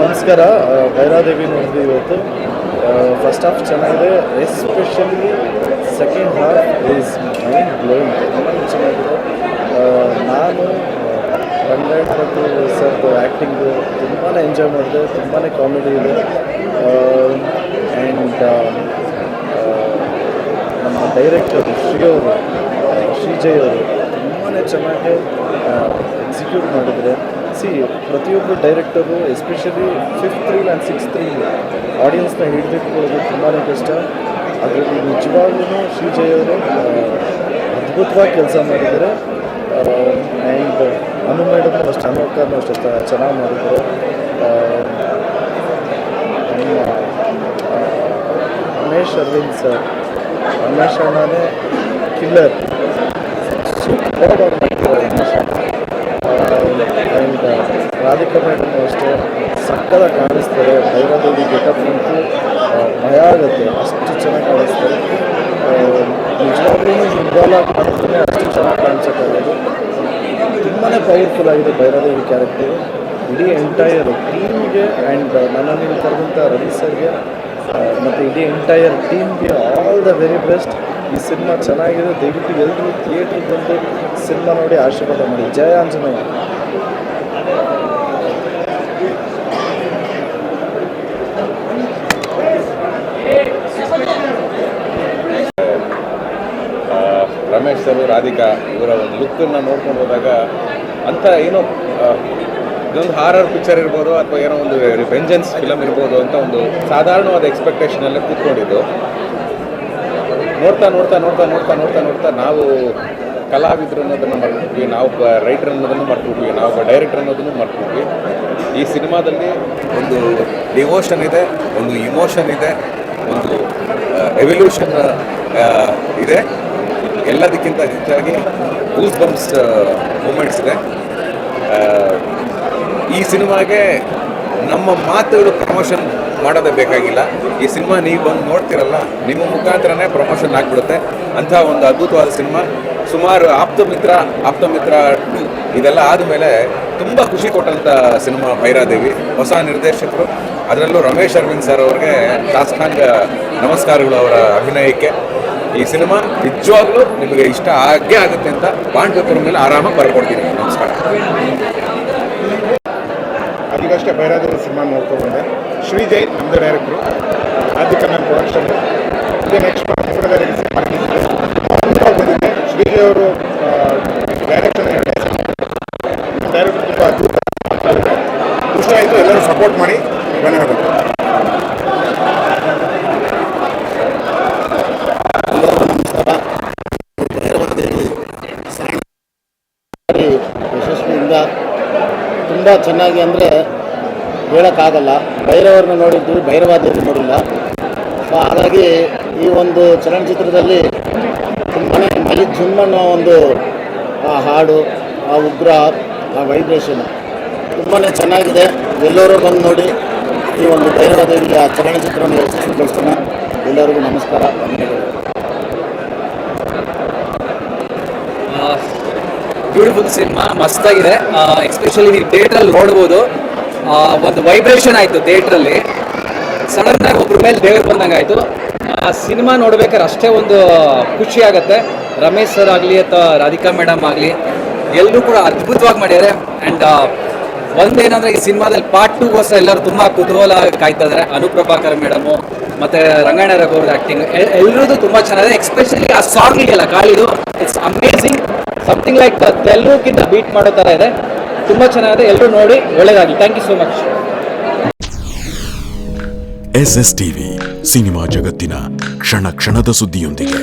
ನಮಸ್ಕಾರ ಭೈರಾದೇವಿ ನೋಡಿದ್ವಿ ಇವತ್ತು. ಫಸ್ಟ್ ಹಾಫ್ ಚೆನ್ನಾಗಿದೆ especially second half is mind blowing ತುಂಬಾ ಚೆನ್ನಾಗಿದೆ. ನಾನು ರಂಗಾಯ್ ಮತ್ತು ಸರ್ ಆ್ಯಕ್ಟಿಂಗು ತುಂಬಾ ಎಂಜಾಯ್ ಮಾಡಿದೆ ತುಂಬಾ ಕಾಮಿಡಿ ಇದೆ. ಆ್ಯಂಡ್ ನಮ್ಮ ಡೈರೆಕ್ಟರ್ ಶ್ರೀ ಅವರು, ಶ್ರೀಜಯ್ ಅವರು ತುಂಬಾ ಚೆನ್ನಾಗಿ ಎಕ್ಸಿಕ್ಯೂಟ್ ಮಾಡಿದರೆ. ಸಿ ಪ್ರತಿಯೊಬ್ಬರು director especially fifth three and six three ಆಡಿಯನ್ಸ್ನ ಹಿಡಿದಿಟ್ಕೊಳ್ಳೋದು ತುಂಬಾ ಕಷ್ಟ. ಅದರಲ್ಲಿ ನಿಜವಾಗ್ಲೂ ಶ್ರೀಜಯ್ ಅವರು ಅದ್ಭುತವಾಗಿ ಕೆಲಸ ಮಾಡಿದ್ದಾರೆ. ಆ್ಯಂಡ್ ಅನು ಮೇಡಮ್ ಅಷ್ಟು ಅನ್ವರ್ಕರ್ನು ಅಷ್ಟು ಚೆನ್ನಾಗಿ ಮಾಡಿದ್ದಾರೆ. ಆ, ನಮ್ಮ ರಮೇಶ್ ಅರವಿಂದ್ ಸರ್ ರಮೇಶ್ ಅಣ್ಣನೇ ಕಿಲ್ಲರ್ ಸೂಪರ್ ಮಾಡಿದ್ದಾರೆ ರಮೇಶ್ ರಾಧಿಕಾ ಮೇಡಮ್ ಅಷ್ಟೇ. ಸಕ್ಕದ ಕಾಣಿಸ್ತಾರೆ. ಭೈರದೇವಿ ಗೆಟಪ್ ಅಂತೂ ಆ, ಭಯ ಆಗುತ್ತೆ ಅಷ್ಟು ಚೆನ್ನಾಗಿ ಕಾಣಿಸ್ತಾರೆ. ನಿಜವಾಗ್ಲೂ ಇನ್ವಾಲ್ವ್ ಕಾಣಿಸ್ತಾನೆ ಅಷ್ಟು ಚೆನ್ನಾಗಿ ಕಾಣಿಸೋಕ್ಕಾಗೋದು ತುಂಬಾ ಪವರ್ಫುಲ್ ಆಗಿದೆ ಭೈರದೇವಿ ಕ್ಯಾರೆಕ್ಟರ್ ಇಡೀ ಎಂಟೈರ್ ಟೀಮ್ಗೆ ಆ್ಯಂಡ್ ನನ್ನನ್ನು ಕರೆದಂಥ ರವಿ ಸರ್ಗೆ ಮತ್ತು ಇಡೀ ಎಂಟೈರ್ ಟೀಮ್ಗೆ ಆಲ್ ದ ವೆರಿ ಬೆಸ್ಟ್ ಈ ಸಿನಿಮಾ ಚೆನ್ನಾಗಿದೆ. ದಯವಿಟ್ಟು ಎಲ್ಲರೂ ಥಿಯೇಟ್ರಿಗೆ ಬಂದು ಸಿನಿಮಾ ನೋಡಿ ಆಶೀರ್ವಾದ ಮಾಡಿ. ಜಯ ಆಂಜನೇಯ. ರಮೇಶ್ ಸರ್ ರಾಧಿಕಾ ಇವರ ಒಂದು ಲುಕ್ಕನ್ನು ನೋಡ್ಕೊಂಡು ಹೋದಾಗ ಅಂತ ಏನೋ ಇದೊಂದು ಹಾರರ್ ಪಿಕ್ಚರ್ ಇರ್ಬೋದು ಅಥವಾ ಏನೋ ಒಂದು ವೆಂಜನ್ಸ್ ಫಿಲಮ್ ಇರ್ಬೋದು ಅಂತ ಒಂದು ಸಾಧಾರಣವಾದ ಎಕ್ಸ್ಪೆಕ್ಟೇಷನಲ್ಲೇ ಕೂತ್ಕೊಂಡಿದ್ದು. ನೋಡ್ತಾ ನೋಡ್ತಾ ನೋಡ್ತಾ ನೋಡ್ತಾ ನೋಡ್ತಾ ನೋಡ್ತಾ ನಾವು ಕಲಾವಿದರು ಅನ್ನೋದನ್ನು ಮರ್ತಿದ್ವಿ ನಾವು ರೈಟರ್ ಅನ್ನೋದನ್ನು ಮರ್ತಿದ್ವಿ ನಾವು ಒಬ್ಬ ಡೈರೆಕ್ಟರ್ ಅನ್ನೋದನ್ನು ಮರ್ತಿದ್ವಿ ಈ ಸಿನಿಮಾದಲ್ಲಿ ಒಂದು ಡಿವೋಷನ್ ಇದೆ, ಒಂದು ಇಮೋಷನ್ ಇದೆ, ಒಂದು ರೆವಲ್ಯೂಷನ್ ಇದೆ. ಎಲ್ಲದಕ್ಕಿಂತ ಹೆಚ್ಚಾಗಿ ಗೂಸ್ ಬಂಪ್ಸ್ ಮೂಮೆಂಟ್ಸ್ ಇದೆ. ಈ ಸಿನಿಮಾಗೆ ನಮ್ಮ ಮಾತುಗಳು ಪ್ರಮೋಷನ್ ಮಾಡೋದೇ ಬೇಕಾಗಿಲ್ಲ. ಈ ಸಿನಿಮಾ ನೀವು ಬಂದು ನೋಡ್ತಿರಲ್ಲ, ನಿಮ್ಮ ಮುಖಾಂತರನೇ ಪ್ರಮೋಷನ್ ಆಗಿಬಿಡುತ್ತೆ. ಅಂಥ ಒಂದು ಅದ್ಭುತವಾದ ಸಿನಿಮಾ. ಸುಮಾರು ಆಪ್ತ ಮಿತ್ರ ಆಪ್ತ ಮಿತ್ರ ಟು ಇದೆಲ್ಲ ಆದಮೇಲೆ ತುಂಬ ಖುಷಿ ಕೊಟ್ಟಂಥ ಸಿನಿಮಾ ಭೈರಾದೇವಿ. ಹೊಸ ನಿರ್ದೇಶಕರು. ಅದರಲ್ಲೂ ರಮೇಶ್ ಅರವಿಂದ್ ಸರ್ ಅವ್ರಿಗೆ ಶಾಸಕಾಂಗ ನಮಸ್ಕಾರಗಳು ಅವರ ಅಭಿನಯಕ್ಕೆ. ಈ ಸಿನಿಮಾ ನಿಜವಾಗ್ಲೂ ನಿಮಗೆ ಇಷ್ಟ ಆಗೇ ಆಗುತ್ತೆ ಅಂತ ಪಾಂಡವಪುರ ಮೇಲೆ ಆರಾಮಾಗಿ ಬರ್ಕೊಡ್ತೀನಿ. ನಮಸ್ಕಾರ. ಅದಕ್ಕಷ್ಟೇ ಬೈರಾದೇವಿ ಸಿನಿಮಾ ನೋಡ್ಕೊಂಡೆ ಶ್ರೀಜಯ್ ನಮ್ದು ಡೈರೆಕ್ಟ್ರು ಆದಿ ಕನ್ನಡ ಪ್ರೊಡಕ್ಷನ್ ಶ್ರೀಜಯ್ ಅವರು ಡೈರೆಕ್ಷನ್ ಡೈರೆಕ್ಟರ್ ತುಂಬ ಅದ್ಭುತ. ಖುಷಿ ಆಯಿತು, ಎಲ್ಲರೂ ಸಪೋರ್ಟ್ ಮಾಡಿ. ಧನ್ಯವಾದಗಳು ಯಶಸ್ವಿಯಿಂದ ತುಂಬ ಚೆನ್ನಾಗಿ ಅಂದರೆ ಹೇಳೋಕ್ಕಾಗಲ್ಲ. ಭೈರವರನ್ನ ನೋಡಿದ್ದೀವಿ ಭೈರವಾದೇವಿ ನೋಡಿಲ್ಲ. ಸೊ ಹಾಗಾಗಿ ಈ ಒಂದು ಚಲನಚಿತ್ರದಲ್ಲಿ ತುಂಬಾ ಮಲಿ ಅನ್ನೋ ಒಂದು, ಆ ಹಾಡು, ಆ ಉಗ್ರ, ಆ ವೈಬ್ರೇಷನ್ ತುಂಬಾ ಚೆನ್ನಾಗಿದೆ. ಎಲ್ಲರೂ ಬಂದು ನೋಡಿ ಈ ಒಂದು ಭೈರವಾದೇವಿಯ ಚಲನಚಿತ್ರವನ್ನು ಯಶಸ್ವಿಗೊಳಿಸೋಣ. ಎಲ್ಲರಿಗೂ ನಮಸ್ಕಾರ. Beautiful cinema ಮಸ್ತಾಗಿದೆ. ಎಸ್ಪೆಷಲಿ ನೀವು ಥಿಯೇಟ್ರಲ್ಲಿ ನೋಡ್ಬೋದು. ಒಂದು ವೈಬ್ರೇಷನ್ ಆಯಿತು ಥಿಯೇಟ್ರಲ್ಲಿ ಸಡನ್ ಆಗಿ ಒಬ್ರ ಮೇಲೆ ದೇವ್ರು ಬಂದಂಗೆ ಆಯಿತು ಆ ಸಿನಿಮಾ ನೋಡ್ಬೇಕಾದ್ರೆ ಅಷ್ಟೇ ಒಂದು ಖುಷಿ ಆಗುತ್ತೆ. ರಮೇಶ್ ಸರ್ ಆಗಲಿ ಅಥವಾ ರಾಧಿಕಾ ಮೇಡಮ್ ಆಗಲಿ ಎಲ್ಲರೂ ಕೂಡ ಅದ್ಭುತವಾಗಿ ಮಾಡಿದ್ದಾರೆ. ಆ್ಯಂಡ್ ಒಂದೇನಂದ್ರೆ ಈ ಸಿನಿಮಾದಲ್ಲಿ ಪಾರ್ಟ್ ಟೂಗೋಸ್ಕರ ಎಲ್ಲರೂ ತುಂಬ ಕುತೂಹಲ ಕಾಯ್ತಾ ಇದ್ದಾರೆ. ಅನುಪ್ರಭಾಕರ್ ಮೇಡಮು ಮತ್ತೆ ರಂಗಾಯಣ ರಘು ಅವ್ರದ್ದು ಆ್ಯಕ್ಟಿಂಗ್ ಎಲ್ಲರದ್ದು ತುಂಬ ಚೆನ್ನಾಗಿದೆ. ಎಕ್ಸ್ಪೆಷಲಿ ಆ ಸಾಂಗ್ ಇದೆಯಲ್ಲ ಕಾಳಿದು ಇಟ್ಸ್ ಅಮೇಝಿಂಗ್ ಸಮಥಿಂಗ್ ಲೈಕ್ ತೆಲುಗುಕ್ಕಿಂತ ಬೀಟ್ ಮಾಡೋ ಥರ ಇದೆ. ತುಂಬ ಚೆನ್ನಾಗಿದೆ. ಎಲ್ಲರೂ ನೋಡಿ ಒಳ್ಳೆಯದಾಗಿ thank you so much S S TV cinema ಜಗತ್ತಿನ ಕ್ಷಣ ಕ್ಷಣದ ಸುದ್ದಿಯೊಂದಿಗೆ.